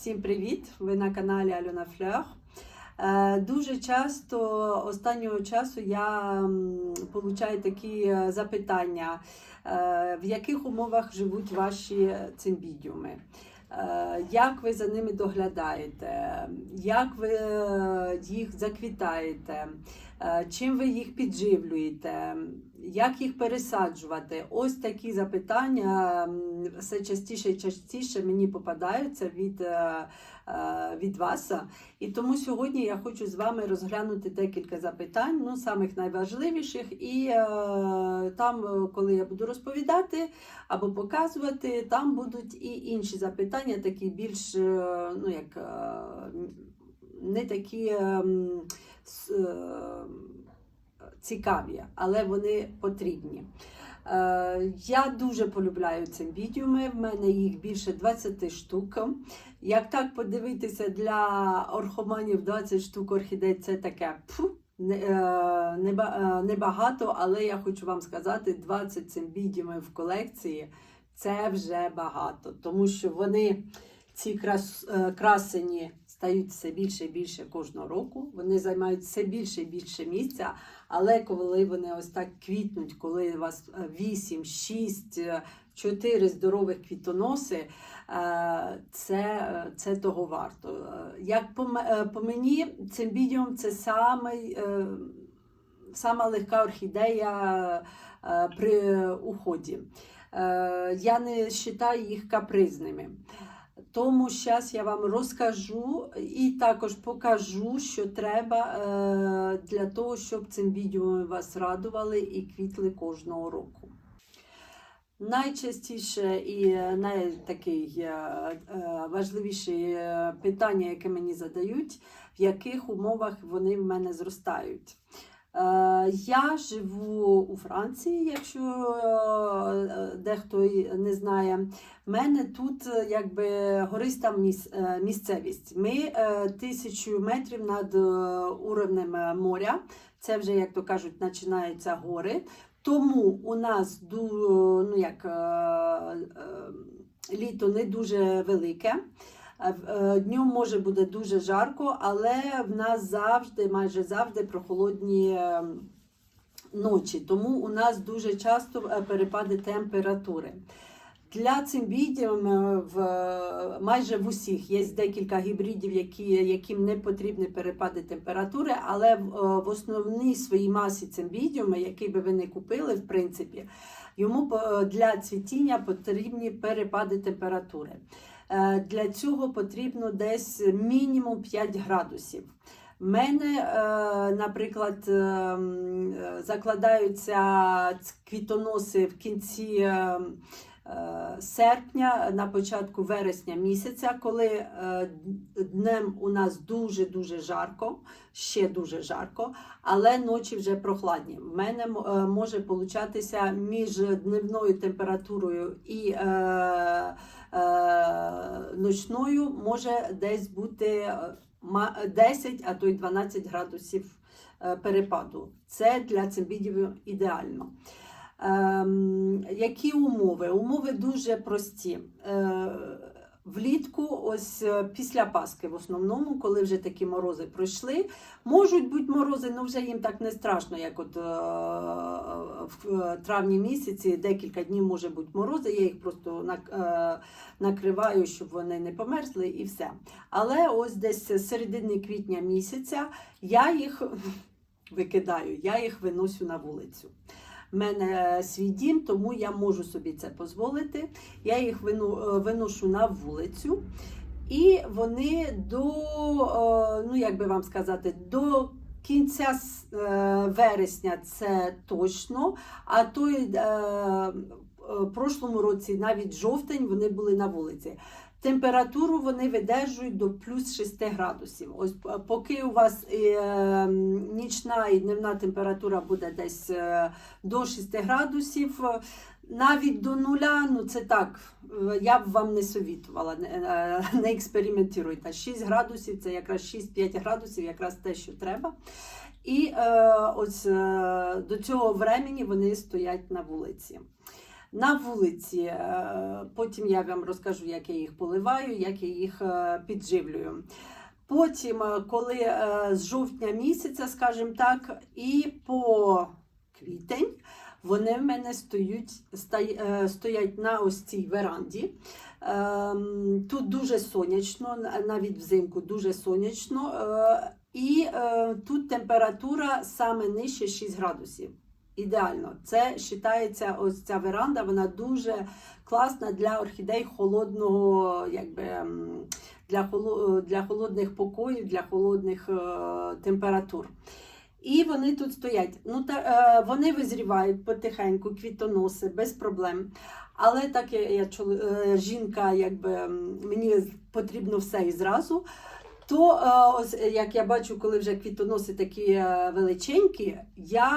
Всім привіт! Ви на каналі Альона Флер. Е, Дуже часто останнього часу я получаю такі е, запитання, е, в яких умовах живуть ваші цимбідіуми. Як ви за ними доглядаєте? Як ви їх заквітаєте? Чим ви їх підживлюєте? Як їх пересаджувати? Ось такі запитання все частіше і частіше мені попадаються від, е, е, від вас. І тому сьогодні я хочу з вами розглянути декілька запитань, ну, самих найважливіших. І е, там, коли я буду розповідати або показувати, там будуть і інші запитання, такі більш ну, як, не такі. Цікаві, але вони потрібні. Е, Я дуже полюбляю цимбідіуми, в мене їх більше 20 штук. Як так подивитися для орхоманів 20 штук орхідей, це таке пфу, не- е, е, небагато, але я хочу вам сказати, 20 цимбідіумів в колекції це вже багато, тому що вони ці крас, красені стають все більше і більше кожного року. Вони займають все більше і більше місця. Але коли вони ось так квітнуть, коли у вас 8, 6, 4 здорових квітоноси, е, це, це того варто. Е, Як по, е, мені, цимбідіум це самий, е, сама легка орхідея е, при уході. Е, Я не вважаю їх капризними. Тому зараз я вам розкажу і також покажу, що треба е, для того, щоб цим відео вас радували і квітли кожного року. Найчастіше і найтакий е, важливіше е, питання, яке мені задають, в яких умовах вони в мене зростають. Е, Я живу у Франції, якщо е, дехто не знає. У мене тут е, якби гориста місцевість. Ми тисячу метрів над уровнем моря. Це вже, як то кажуть, починаються гори. Тому у нас ну, як, літо не дуже велике. Е, Днем може буде дуже жарко, але в нас завжди, майже завжди прохолодні е, ночі. Тому у нас дуже часто е, перепади температури. Для цимбідіум е, в майже в усіх є декілька гібридів, які, яким не потрібні перепади температури, але в, основній своїй масі цимбідіума, який би ви не купили, в принципі, йому для цвітіння потрібні перепади температури. Е, Для цього потрібно десь мінімум 5 градусів. В мене, е, наприклад, е, м, е, закладаються квітоноси в кінці е, е, серпня, на початку вересня місяця, коли днем у нас дуже-дуже жарко, ще дуже жарко, але ночі вже прохладні. В мене може получатися між дневною температурою і ночною може десь бути е, 10, а то й 12 градусів е, перепаду. Це для цимбідів ідеально. Ем, які умови? Умови дуже прості. Влітку, ось е, після Пасхи, в основному, коли вже такі морози пройшли, можуть бути морози, але вже їм так не страшно, як от е, в е, травні місяці декілька днів може бути морози. Я їх просто нак- накриваю, щоб вони не померзли, і все. Але ось десь з середини квітня місяця я їх викидаю, я їх виносю на вулицю. Мене свій дім, тому я можу собі це дозволити. Я їх е, виношу на вулицю, і вони до, е, ну як би вам сказати, до кінця е, вересня це точно. А то е, в прошлому році, навіть жовтень, вони були на вулиці. Температуру вони видержують до плюс 6 градусів. Ось е, поки у вас е, нічна і дневна температура буде десь е, до 6 градусів, навіть до нуля, ну це так, е, я б вам не совітувала, не, е, не експериментуйте. 6 градусів це якраз 6-5 градусів, якраз те, що треба. І е, ось е, до цього времені вони стоять на вулиці. На вулиці, е, потім я вам розкажу, як я їх поливаю, як я їх е, підживлюю. Потім, е, коли з жовтня місяця, скажімо так, і по квітень вони в мене стоять, е, стоять на ось цій веранді. Ем, Тут дуже сонячно, навіть взимку дуже сонячно. І тут температура саме нижче 6 градусів. Ідеально. Це вважається ось ця веранда, вона дуже класна для орхідей холодного, якби м, для, для холодних покоїв, для холодних е, температур. І вони тут стоять. Ну, та, е, вони визрівають потихеньку, квітоноси, без проблем. Але так я чоли- е, жінка, якби мені потрібно все і зразу. То е, ось як я бачу, коли вже квітоноси такі е, величенькі, я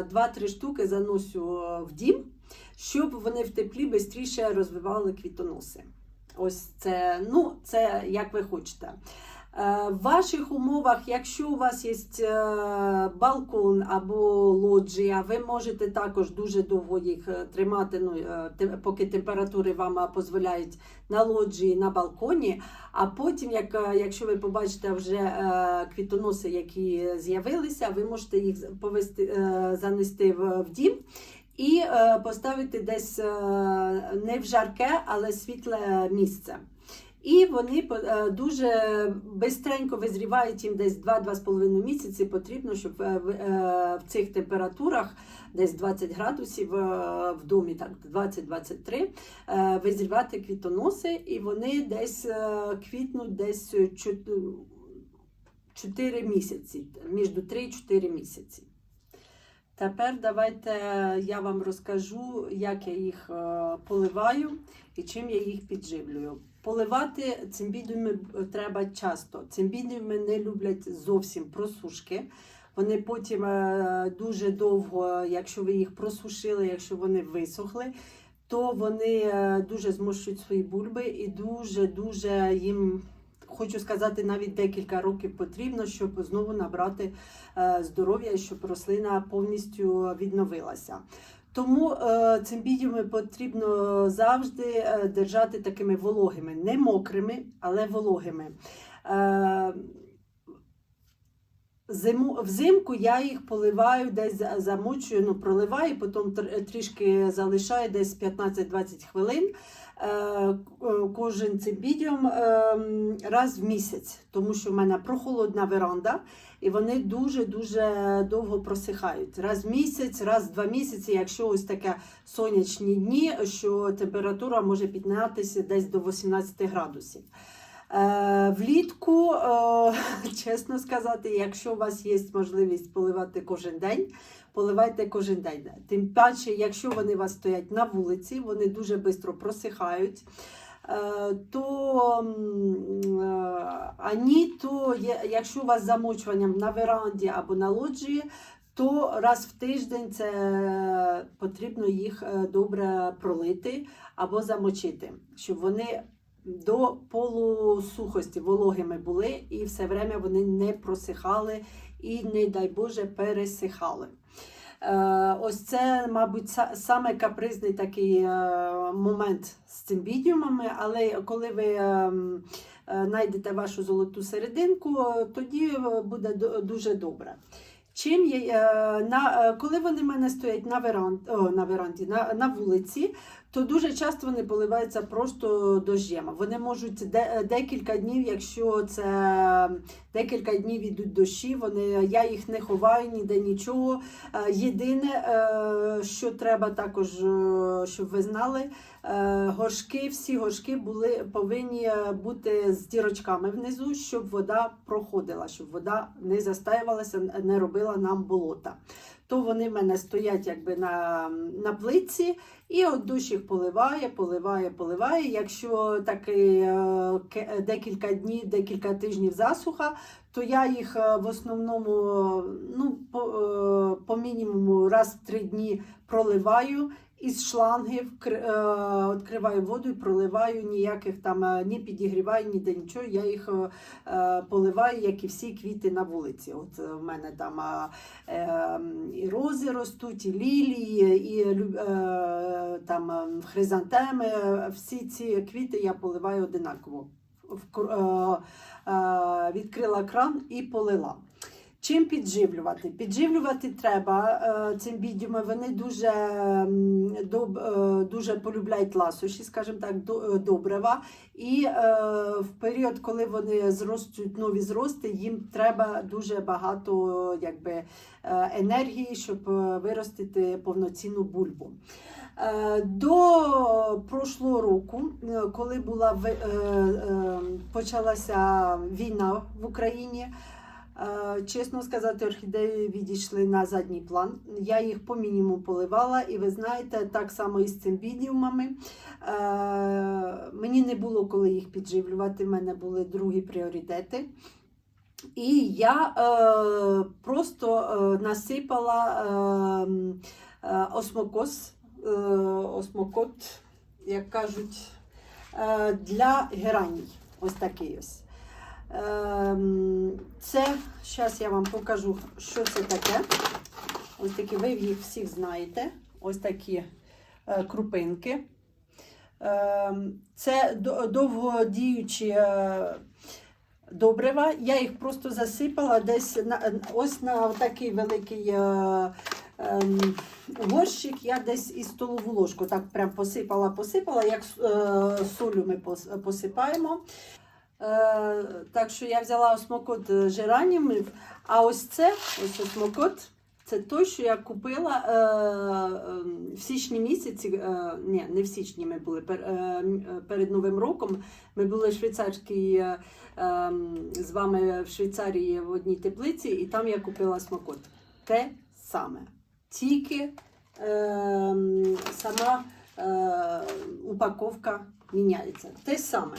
е, два-три штуки заносю е, в дім, щоб вони в теплі швидше розвивали квітоноси. Ось це, ну, це як ви хочете. Е, В ваших умовах, якщо у вас є е, балкон або лоджія, ви можете також дуже довго їх е, тримати, ну, поки температури вам дозволяють на лоджії, на балконі. А потім, як, якщо ви побачите вже квітоноси, які з'явилися, ви можете їх повести, занести в, дім. І поставити десь не в жарке, але світле місце. І вони е, дуже бистренько визрівають їм десь 2-2,5 місяці. Потрібно, щоб е, в, е, цих температурах десь 20 градусів в домі, так 20-23, е, визрівати квітоноси, і вони десь квітнуть десь 4 місяці, між 3 і 4 місяці. Тепер давайте я вам розкажу, як я їх е, поливаю і чим я їх підживлюю. Поливати цимбідіуми треба часто. Цимбідіуми не люблять зовсім просушки. Вони потім е, дуже довго, якщо ви їх просушили, якщо вони висохли, то вони е, дуже змощують свої бульби і дуже-дуже їм, хочу сказати, навіть декілька років потрібно, щоб знову набрати е, здоров'я, щоб рослина повністю відновилася. Тому е, цимбідіуми потрібно завжди е, держати такими вологими, не мокрими, але вологими. Е, Зиму, взимку я їх поливаю, десь за- замочую, ну, проливаю, потім трішки залишаю десь 15-20 хвилин. Е, Кожен цибідіум ем, раз в місяць, тому що в мене прохолодна веранда, і вони дуже-дуже довго просихають. Раз в місяць, раз в два місяці, якщо ось таке сонячні дні, що температура може піднятися десь до 18 градусів. Е, влітку, е, чесно сказати, якщо у вас є можливість поливати кожен день, поливайте кожен день. Тим паче, якщо вони у вас стоять на вулиці, вони дуже швидко просихають. е, То м, е, а ні, то якщо у вас з замочуванням на веранді або на лоджії, то раз в тиждень це потрібно їх добре пролити або замочити, щоб вони до полусухості вологими були, і все время вони не просихали і, не дай Боже, пересихали. Е, ось це, мабуть, са- саме капризний такий е, момент з цим бідіумами, але коли ви ем, е, знайдете вашу золоту серединку, тоді буде дуже добре. Чим е, на, коли вони в мене стоять на, веран, о, на веранді, на, на вулиці, то дуже часто вони поливаються просто дощем. Вони можуть де, декілька днів, якщо це декілька днів ідуть дощі, вони, я їх не ховаю ніде нічого. Е, Єдине, е, що треба також, е, щоб ви знали, горшки, всі горшки були, повинні бути з дірочками внизу, щоб вода проходила, щоб вода не застаювалася, не робила нам болота. То вони в мене стоять якби на, на плитці, і от душ їх поливає, поливає, поливає. Якщо такий е, декілька днів, декілька тижнів засуха, то я їх е, в основному ну, по, е, по мінімуму раз в три дні проливаю із шланги, вкр- е, відкриваю воду і проливаю ніяких там е, ні підігріваю, ніде нічого. Я їх е, поливаю, як і всі квіти на вулиці. От в мене там е, е, і рози ростуть, і лілії, і там е, хризантеми. Всі ці квіти я поливаю одинаково. Відкрила кран і полила. Чим підживлювати? Підживлювати треба е, цим бідіми. Вони дуже, е, дуже полюбляють ласощі, скажімо так, е, добрива. І в період, коли вони зростуть нові зрости, їм треба дуже багато якби, енергії, щоб виростити повноцінну бульбу. До прошлого року, коли була почалася війна в Україні, чесно сказати, орхідеї відійшли на задній план. Я їх по мінімуму поливала, і ви знаєте, так само і з цим бідіумами. Е, Мені не було коли їх підживлювати, в мене були другі пріоритети. І я е, просто е, насипала е, е, осмокос, е, осмокот, як кажуть, е, для гераній. Ось такий ось. Ем, Це, зараз я вам покажу, що це таке. Ось такі, ви їх всіх знаєте. Ось такі е, крупинки. Ем, Це довгодіючі е, добрива. Я їх просто засипала десь на, ось на такий великий е, ем, горщик. Я десь і столову ложку так прям посипала, посипала, як солю ми посипаємо. Е, так що я взяла осмокот е, жеранімів, а ось це, ось осмокот, це той, що я купила е, е, в січні місяці. Е, ні, не в січні ми були пер, е, е, перед Новим роком. Ми були в швейцарській е, е, з вами в Швейцарії в одній теплиці, і там я купила смокот. Те саме. Тільки е, сама е, упаковка міняється. Те саме.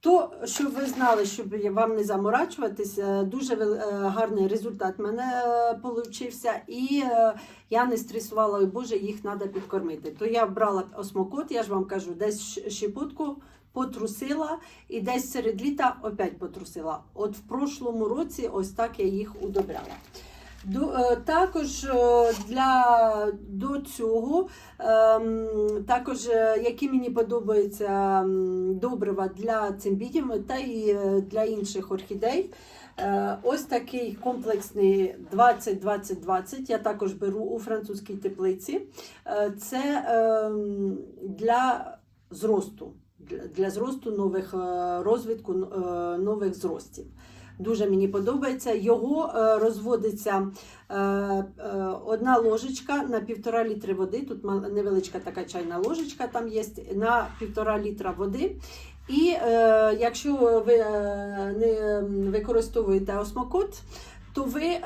То, щоб ви знали, щоб вам не заморачуватись, е, дуже е, гарний результат в мене вийшов. І е, я не стресувала, Боже, їх треба підкормити. То я брала осмокот, я ж вам кажу, десь щепотку потрусила і десь серед літа опять потрусила. От в прошлому році ось так я їх удобряла. Е, також е, для до цього, ем, також, е, які мені подобаються м, добрива для цимбідів та і для інших орхідей. Ось такий комплексний 20-20-20. Я також беру у французькій теплиці. Це ем, для зросту, для, зросту нових розвитку нових зростів. Дуже мені подобається. Його е, розводиться е, е, одна ложечка на півтора літри води. Тут невеличка така чайна ложечка там є на півтора літра води. І е, якщо ви не використовуєте осмокот, то ви е,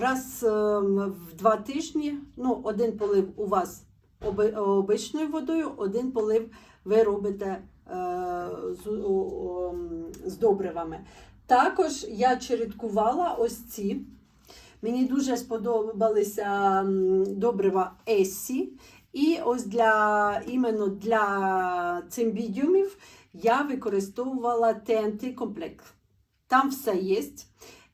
раз в два тижні, ну, один полив у вас оби, обичною водою, один полив ви робите е, з, о- о, з добривами. Також я чередкувала ось ці. Мені дуже сподобалися добрива Есі. І ось для іменно для цимбідіумів я використовувала TNT комплект. Там все є.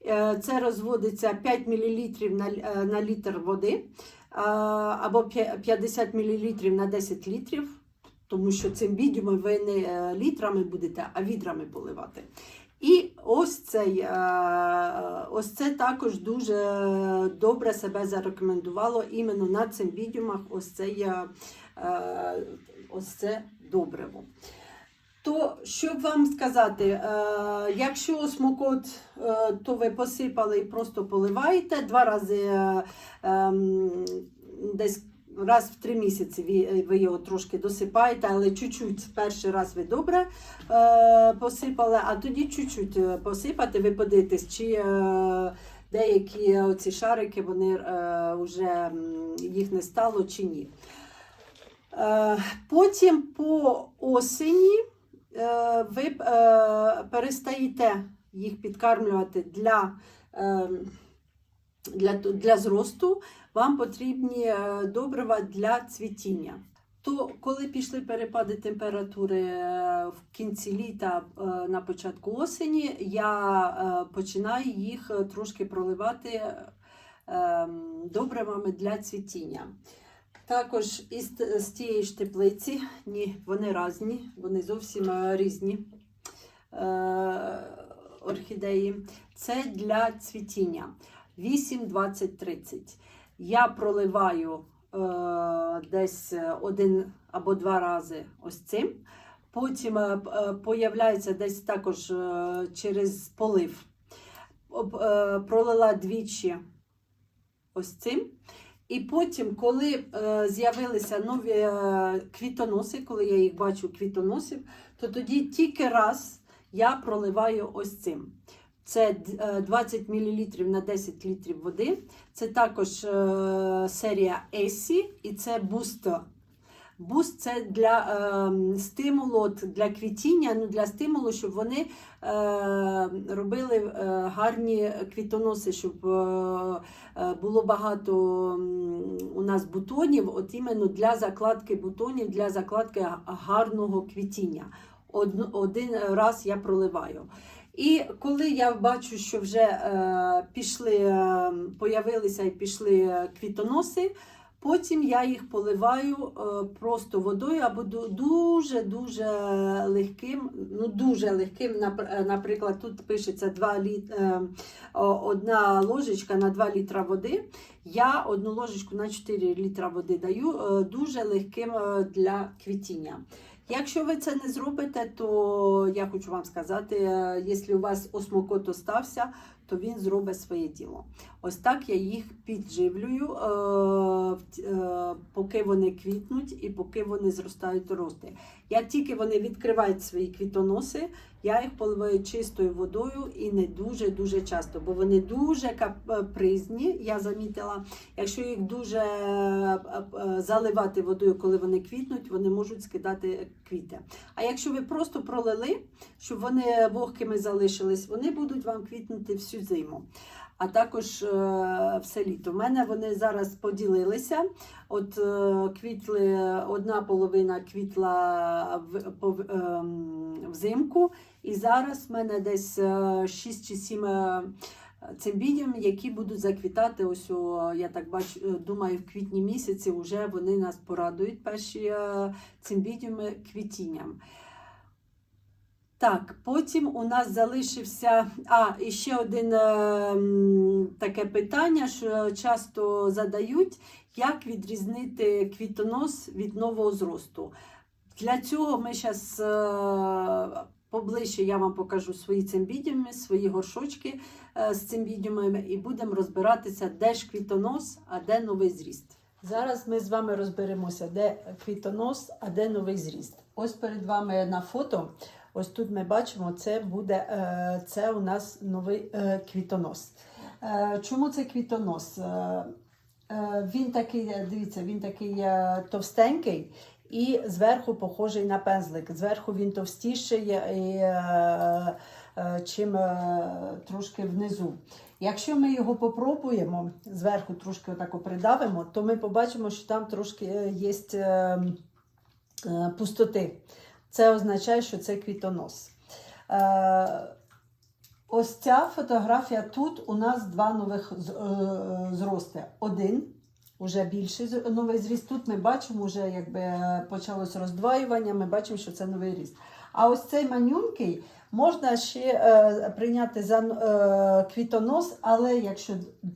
Е, Це розводиться 5 мл на, е, на літр води е, або 50 мл на 10 літрів, тому що цим бідіумом ви не літрами будете, а відрами поливати. І ось цей, е, ось це також дуже добре себе зарекомендувало іменно на цим відеомах ось це, є, е, ось це добриво. То, щоб вам сказати, е, якщо смокот, то ви посипали і просто поливаєте два рази ем, десь раз в три місяці ви, ви його трошки досипаєте, але чуть-чуть перший раз ви добре е, посипали, а тоді чуть-чуть е, посипати, ви подивитесь, чи е, деякі оці шарики вони е, вже їх не стало чи ні. Е, потім по осені е, ви е, перестаєте їх підкармлювати для. Е, для, для зросту вам потрібні е, добрива для цвітіння. То коли пішли перепади температури е, в кінці літа е, на початку осені, я починаю їх трошки проливати ем, добривами для цвітіння. Також із з тієї ж теплиці, ні, вони різні, вони зовсім різні орхідеї. Це для цвітіння 8, 20, 30. Я проливаю е, десь один або два рази ось цим. Потім е, е, появляється десь також е, через полив. Е, Пролила двічі ось цим. І потім, коли е, з'явилися нові е, квітоноси, коли я їх бачу квітоносів, то тоді тільки раз я проливаю ось цим. Це е, 20 мл на 10 літрів води. Це також е, серія Есі і це Boost. Буст це для е, стимулу, для квітіння, ну для стимулу, щоб вони е, робили е, гарні квітоноси, щоб е, е, було багато у нас бутонів, от іменно для закладки бутонів, для закладки гарного квітіння. Од, один раз я проливаю. І коли я бачу, що вже е, пішли, е, появилися і пішли е, квітоноси, Потім я їх поливаю е, просто водою або дуже-дуже легким, ну дуже легким. е, Наприклад, тут пишеться 2 літ, е, одна ложечка на 2 літра води. Я одну ложечку на 4 літра води даю е, дуже легким е, для квітіння. Якщо ви це не зробите, то я хочу вам сказати, е, якщо у вас осмокот остався, то він зробить своє діло. Ось так я їх підживлюю, е, е, поки вони квітнуть і поки вони зростають рости. Як тільки вони відкривають свої квітоноси, я їх поливаю чистою водою і не дуже-дуже часто, бо вони дуже капризні, я замітила. Якщо їх дуже е, е, заливати водою, коли вони квітнуть, вони можуть скидати квіти. А якщо ви просто пролили, щоб вони вогкими залишились, вони будуть вам квітнути всю зиму. А також е, все літо. У мене вони зараз поділилися. От е, квітли одна половина квітла ем, взимку, і зараз в мене десь е, 6 чи 7 е, цимбідіум, які будуть заквітати. Ось я так бачу, е, думаю, в квітні місяці вже вони нас порадують перші е, цимбідіуми квітінням. Так, потім у нас залишився. А, і ще один е, таке питання, що часто задають, як відрізнити квітонос від нового зросту. Для цього ми зараз е, поближче я вам покажу свої цимбідіуми, свої горшочки е, з цимбідіумами і будемо розбиратися, де ж квітонос, а де новий зріст. Зараз ми з вами розберемося, де квітонос, а де новий зріст. Ось перед вами на фото. Ось тут ми бачимо, це буде е, це у нас новий е, квітонос. Е, Чому це квітонос? Він такий, дивіться, він такий товстенький і зверху похожий на пензлик. Зверху він товстіший, і, чим трошки внизу. Якщо ми його попробуємо, зверху трошки отако придавимо, то ми побачимо, що там трошки є пустоти. Це означає, що це квітонос. Е, ось ця фотографія тут у нас два нових е, зрости. Один, вже більший новий зріст. Тут ми бачимо, вже якби почалось роздвоювання, ми бачимо, що це новий ріст. А ось цей манюнький можна ще е, прийняти за е, квітонос, але якщо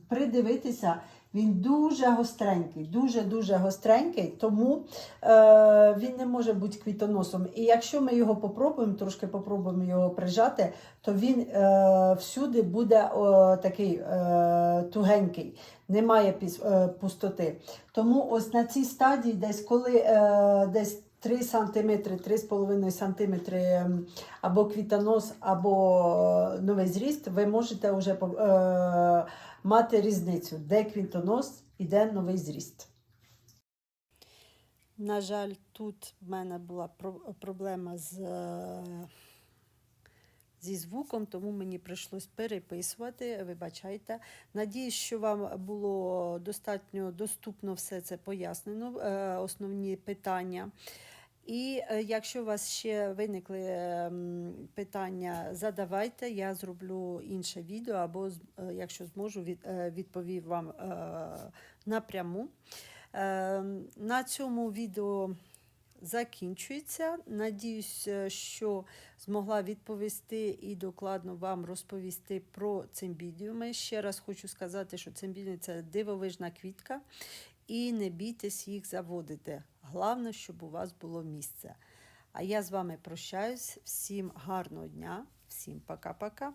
придивитися, він дуже гостренький, дуже-дуже гостренький, тому е, він не може бути квітоносом. І якщо ми його попробуємо, трошки попробуємо його прижати, то він е, всюди буде о, такий е, тугенький, немає піс- е, пустоти. Тому ось на цій стадії, десь коли е, десь 3 см, 3,5 см або квітонос, або е, новий зріст, ви можете вже е, мати різницю, де квітонос і де новий зріст. На жаль, тут в мене була проблема з, е, зі звуком, тому мені прийшлось переписувати. Вибачайте. Надіюсь, що вам було достатньо доступно все це пояснено, е, основні питання. І е, якщо у вас ще виникли ем, питання, задавайте, я зроблю інше відео, або е, якщо зможу, від, е, відповім вам е, напряму. Е, на цьому відео закінчується. Надіюсь, е, що змогла відповісти і докладно вам розповісти про цимбідіуми. Ще раз хочу сказати, що цимбідіум – це дивовижна квітка, і не бійтесь їх заводити. Головне, щоб у вас було місце. А я з вами прощаюсь. Всім гарного дня, всім пока-пока.